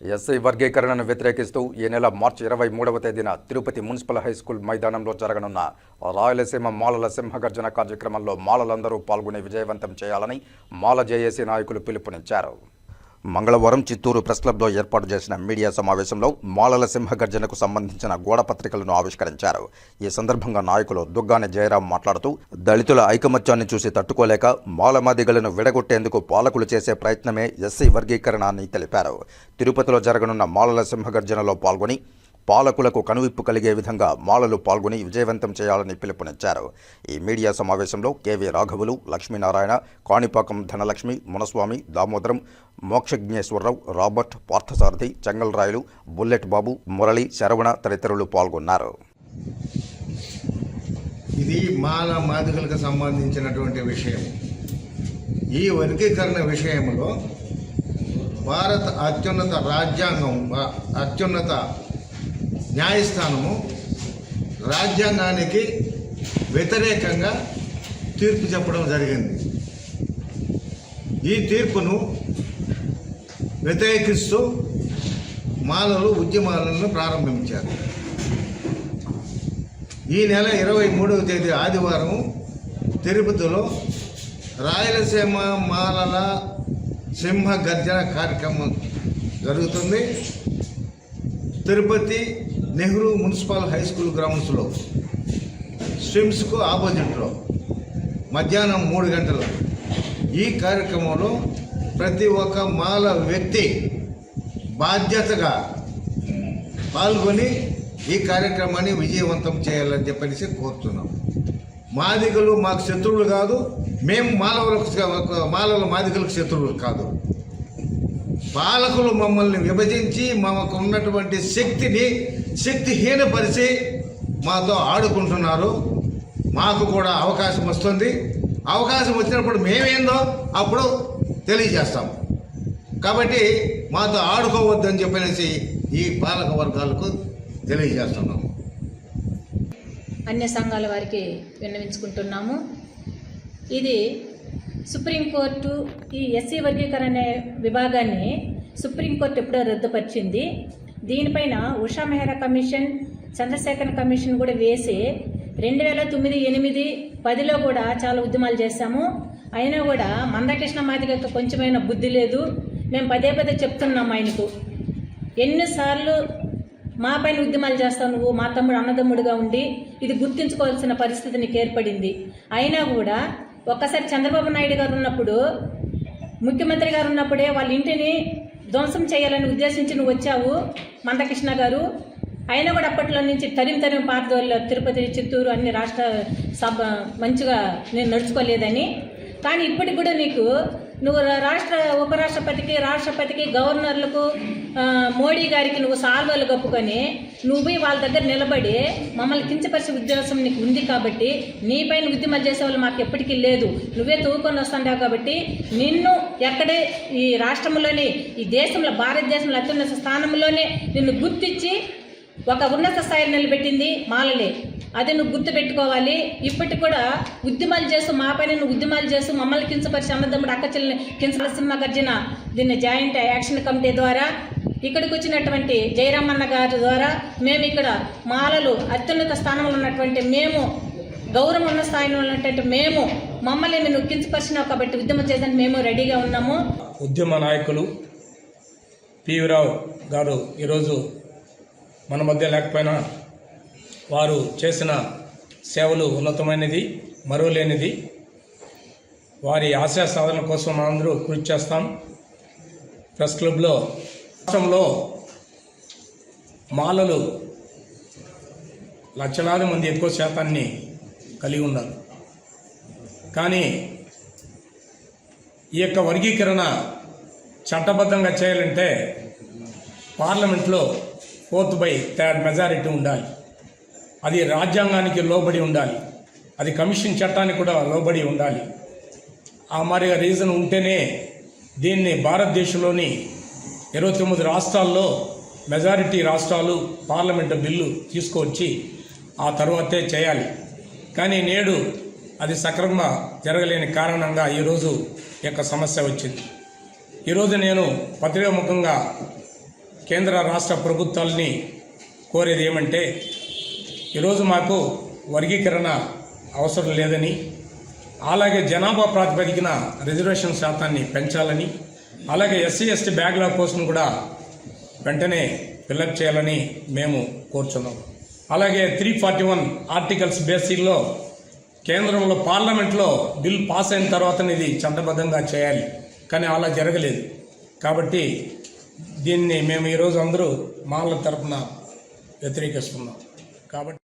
SI వర్గీకరణను వ్యతిరేకిస్తూ ఈ నెల మార్చి ఇరవై మూడవ తేదీన తిరుపతి మున్సిపల్ హై స్కూల్ మైదానంలో జరగనున్న రాయలసీమ మాలల సింహగర్జన కార్యక్రమంలో మాలలందరూ పాల్గొని విజయవంతం చేయాలని మాల జేఏసీ నాయకులు పిలుపునిచ్చారు. మంగళవారం చిత్తూరు ప్రెస్ క్లబ్లో ఏర్పాటు చేసిన మీడియా సమావేశంలో మాలల సింహగర్జనకు సంబంధించిన గోడ పత్రికలను ఆవిష్కరించారు. ఈ సందర్భంగా నాయకులు దుగ్గాని జయరాం మాట్లాడుతూ దళితుల ఐకమత్యాన్ని చూసి తట్టుకోలేక మాలమాదిగలను విడగొట్టేందుకు పాలకులు చేసే ప్రయత్నమే ఎస్సీ వర్గీకరణ అని తెలిపారు. తిరుపతిలో జరగనున్న మాలల సింహగర్జనలో పాల్గొని పాలకులకు కనువిప్పు కలిగే విధంగా మాలలు పాల్గొని విజయవంతం చేయాలని పిలుపునిచ్చారు. ఈ మీడియా సమావేశంలో కేవీ రాఘవులు లక్ష్మీనారాయణ కాణిపాకం ధనలక్ష్మి మునస్వామి దామోదరం మోక్షజ్ఞేశ్వరరావు రాబర్ట్ పార్థసారథి చెంగల్రాయలు బుల్లెట్ బాబు మురళి శరవణ తదితరులు పాల్గొన్నారు. ఇది మాల మాదిగలకు సంబంధించినటువంటి విషయం. ఈ వర్గీకరణ విషయంలో భారత అత్యున్నత రాజ్యాంగం అత్యున్నత న్యాయస్థానము రాజ్యాంగానికి వ్యతిరేకంగా తీర్పు చెప్పడం జరిగింది. ఈ తీర్పును వ్యతిరేకిస్తూ మాలలు ఉద్యమాలను ప్రారంభించారు. ఈ నెల ఇరవై మూడవ తేదీ ఆదివారం తిరుపతిలో రాయలసీమ మాలల సింహ గర్జన కార్యక్రమం జరుగుతుంది. Tirupati Nehru municipal high school గ్రౌండ్స్లో స్విమ్స్కు ఆపోజిట్లో మధ్యాహ్నం మూడు గంటలు ఈ కార్యక్రమంలో ప్రతి ఒక్క మాల వ్యక్తి బాధ్యతగా పాల్గొని ఈ కార్యక్రమాన్ని విజయవంతం చేయాలని చెప్పేసి కోరుతున్నాం. మాదిగలు మాకు శత్రువులు కాదు మేము మాలవులకు మాలల మాదిగలకు శత్రువులు కాదు. పాలకులు మమ్మల్ని విభజించి మాకు ఉన్నటువంటి శక్తిని శక్తిహీనపరిచి మాతో ఆడుకుంటున్నారు. మాకు కూడా అవకాశం వస్తుంది. అవకాశం వచ్చినప్పుడు మేమేందో అప్పుడు తెలియజేస్తాం. కాబట్టి మాతో ఆడుకోవద్దని చెప్పనేసి ఈ పాలక వర్గాలకు తెలియజేస్తున్నాం. అన్య సంఘాల వారికి విన్నవించుకుంటున్నాము. ఇది సుప్రీంకోర్టు ఈ ఎస్సీ వర్గీకరణ అనే విభాగాన్ని సుప్రీంకోర్టు ఎప్పుడో రద్దుపరిచింది. దీనిపైన ఉషా మెహ్రా కమిషన్ చంద్రశేఖర్ కమిషన్ కూడా వేసి రెండు వేల తొమ్మిది ఎనిమిది పదిలో కూడా చాలా ఉద్యమాలు చేశాము. అయినా కూడా మందకృష్ణ మాదిగకు కొంచెమైన బుద్ధి లేదు. మేము పదే పదే చెప్తున్నాం ఆయనకు. ఎన్నిసార్లు మా పైన ఉద్యమాలు చేస్తావు నువ్వు? మా తమ్ముడు అన్నదమ్ముడుగా ఉండి ఇది గుర్తించుకోవాల్సిన పరిస్థితి నీకు ఏర్పడింది. అయినా కూడా ఒక్కసారి చంద్రబాబు నాయుడు గారు ఉన్నప్పుడు ముఖ్యమంత్రి గారు ఉన్నప్పుడే వాళ్ళ ఇంటిని ధ్వంసం చేయాలని ఉద్దేశించి నువ్వు వచ్చావు మందకృష్ణ గారు. అయినా కూడా అప్పట్లో నుంచి తరిం తరిం పాతదోళ్ళు తిరుపతి చిత్తూరు అన్ని రాష్ట్ర సభ మంచిగా నేను నడుచుకోలేదని. కానీ ఇప్పటికి కూడా నీకు నువ్వు రాష్ట్ర ఉపరాష్ట్రపతికి రాష్ట్రపతికి గవర్నర్లకు మోడీ గారికి నువ్వు సాల్వలు కప్పుకొని నువ్వు పోయి వాళ్ళ దగ్గర నిలబడి మమ్మల్ని కించపరిచే ఉద్దేశం నీకు ఉంది కాబట్టి నీపైన ఉద్యమాలు చేసే వాళ్ళు మాకు ఎప్పటికీ లేదు. నువ్వే తూకొని వస్తుంటావు కాబట్టి నిన్ను ఎక్కడే ఈ రాష్ట్రంలోనే ఈ దేశంలో భారతదేశంలో అత్యున్నత స్థానంలోనే నిన్ను గుర్తించి ఒక ఉన్నత స్థాయిలో నిలబెట్టింది మాలలే. అది నువ్వు గుర్తు పెట్టుకోవాలి ఇప్పటికి కూడా ఉద్యమాలు చేస్తూ మా పైన నువ్వు ఉద్యమాలు చేస్తూ మమ్మల్ని కించపరిచి అన్నదమ్ముడు అక్క చెల్లిని కించపరిసింహగర్జన దీన్ని జాయింట్ యాక్షన్ కమిటీ ద్వారా ఇక్కడికి వచ్చినటువంటి జయరామన్న గారి ద్వారా మేము ఇక్కడ మాలలు అత్యున్నత స్థానంలో ఉన్నటువంటి మేము గౌరవం ఉన్న స్థాయిలో ఉన్నటువంటి మేము మమ్మల్ని నేను కించపరిచినావు కాబట్టి ఉద్యమం చేయడానికి మేము రెడీగా ఉన్నాము. ఉద్యమ నాయకులు పివి రావు గారు ఈరోజు మన మధ్య లేకపోయినా వారు చేసిన సేవలు ఉన్నతమైనది మరువలేనిది. వారి ఆశయ సాధన కోసం మనందరూ కృషి చేస్తాం. ప్రెస్ క్లబ్లో రాష్ట్రంలో మాలలు లక్షలాది మంది ఎక్కువ శాతాన్ని కలిగి ఉన్నారు. కానీ ఈ యొక్క వర్గీకరణ చట్టబద్ధంగా చేయాలంటే పార్లమెంట్లో ఫోర్త్ బై థర్డ్ మెజారిటీ ఉండాలి. అది రాజ్యాంగానికి లోబడి ఉండాలి. అది కమిషన్ చట్టానికి కూడా లోబడి ఉండాలి. ఆ మరి రీజన్ ఉంటేనే దీన్ని భారతదేశంలోని ఇరవై తొమ్మిది రాష్ట్రాల్లో మెజారిటీ రాష్ట్రాలు పార్లమెంటు బిల్లు తీసుకొచ్చి ఆ తర్వాతే చేయాలి. కానీ నేడు అది సక్రమంగా జరగలేని కారణంగా ఈరోజు యొక్క సమస్య వచ్చింది. ఈరోజు నేను పత్రికాముఖంగా కేంద్ర రాష్ట్ర ప్రభుత్వాలని కోరేది ఏమంటే ఈరోజు మాకు వర్గీకరణ అవసరం లేదని అలాగే జనాభా ప్రాతిపదికన రిజర్వేషన్ శాతాన్ని పెంచాలని అలాగే ఎస్సీ ఎస్టీ బ్యాక్లాగ్ పోస్ట్ను కూడా వెంటనే ఫిల్అప్ చేయాలని మేము కోరుచున్నాం. అలాగే త్రీ ఫార్టీ వన్ ఆర్టికల్స్ బేసిక్లో కేంద్రంలో పార్లమెంట్లో బిల్ పాస్ అయిన తర్వాత ఇది చట్టబద్ధంగా చేయాలి. కానీ అలా జరగలేదు. కాబట్టి దీన్ని మేము ఈరోజు అందరూ మాల తరఫున వ్యతిరేకిస్తున్నాం. కాబట్టి